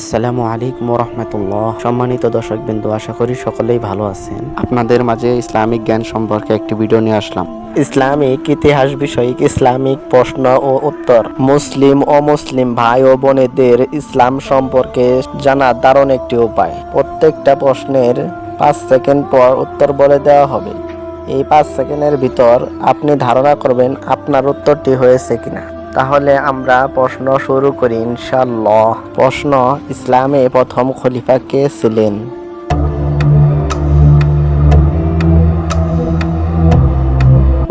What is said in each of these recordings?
আসসালামু আলাইকুম রহমতুল্লাহ সম্মানিত দর্শক বিন্দু আশা করি সকলেই ভালো আছেন। আপনাদের মাঝে ইসলামিক জ্ঞান সম্পর্কে একটি ভিডিও নিয়ে আসলাম। ইসলামিক ইতিহাস বিষয়ক ইসলামিক প্রশ্ন ও উত্তর। মুসলিম ও মুসলিম ভাই ও বোনেদের ইসলাম সম্পর্কে জানার দারুণ একটি উপায়। প্রত্যেকটা প্রশ্নের পাঁচ সেকেন্ড পর উত্তর বলে দেওয়া হবে। এই পাঁচ সেকেন্ডের ভিতর আপনি ধারণা করবেন আপনার উত্তরটি হয়েছে কিনা। তাহলে আমরা প্রশ্ন শুরু করি ইনশাল্লাহ প্রশ্ন, ইসলামে প্রথম খলিফা কে ছিলেন?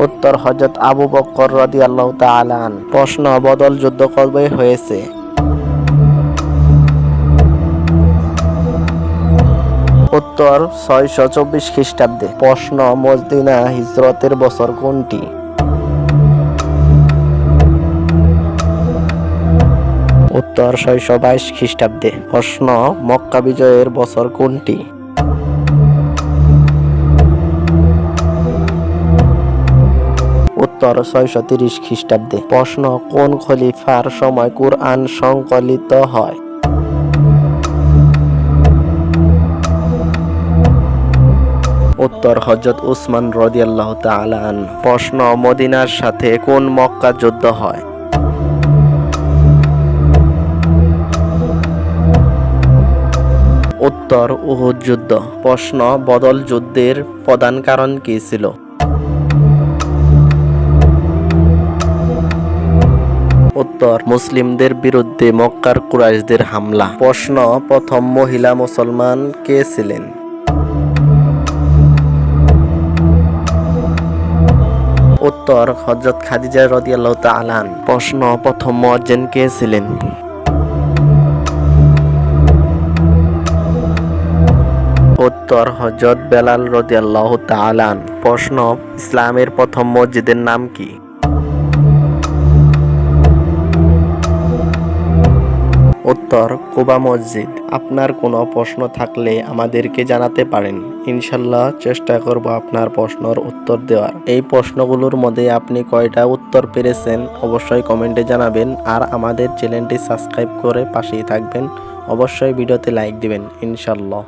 উত্তর হজরত আবু বক্কর রদি আল্লাহ তালান প্রশ্ন, বদল যুদ্ধ কবে হয়েছে? উত্তর, ছয়শো চব্বিশ খ্রিস্টাব্দে। প্রশ্ন, মজদিনা হিজরতের বছর কোনটি? উত্তর ছয়শো বাইশ খ্রিস্টাব্দে। প্রশ্ন, মক্কা বিজয়ের বছর কোনটি? উত্তর ছয়শো তিরিশ খ্রিস্টাব্দে। প্রশ্ন, কোন খলিফার সময় কুরআন সংকলিত হয়? উত্তর হজরত উসমান রদিয়াল্লাহ তালান প্রশ্ন, মদিনার সাথে কোন মক্কা যুদ্ধ হয়? উত্তর উহুদ যুদ্ধ। প্রশ্ন, বদল যুদ্ধের প্রধান কারণ কি ছিল? উত্তর, মুসলিমদের বিরুদ্ধে মক্কার কুরাইশদের হামলা। প্রশ্ন, প্রথম মহিলা মুসলমান কে ছিলেন? উত্তর হজরত খাদিজা রদিয়াল্লাহ তালান প্রশ্ন, প্রথম মজ্জেন কে ছিলেন? উত্তর হজরত বেলাল রদিয়াল্লাহ তালান প্রশ্ন, ইসলামের প্রথম মসজিদের নাম কি? উত্তর, কুবা মসজিদ। আপনার কোনো প্রশ্ন থাকলে আমাদেরকে জানাতে পারেন। ইনশাল্লাহ চেষ্টা করব আপনার প্রশ্নর উত্তর দেওয়ার। এই প্রশ্নগুলোর মধ্যে আপনি কয়টা উত্তর পেরেছেন অবশ্যই কমেন্টে জানাবেন। আর আমাদের চ্যানেলটি সাবস্ক্রাইব করে পাশেই থাকবেন। অবশ্যই ভিডিওতে লাইক দিবেন। ইনশাল্লাহ।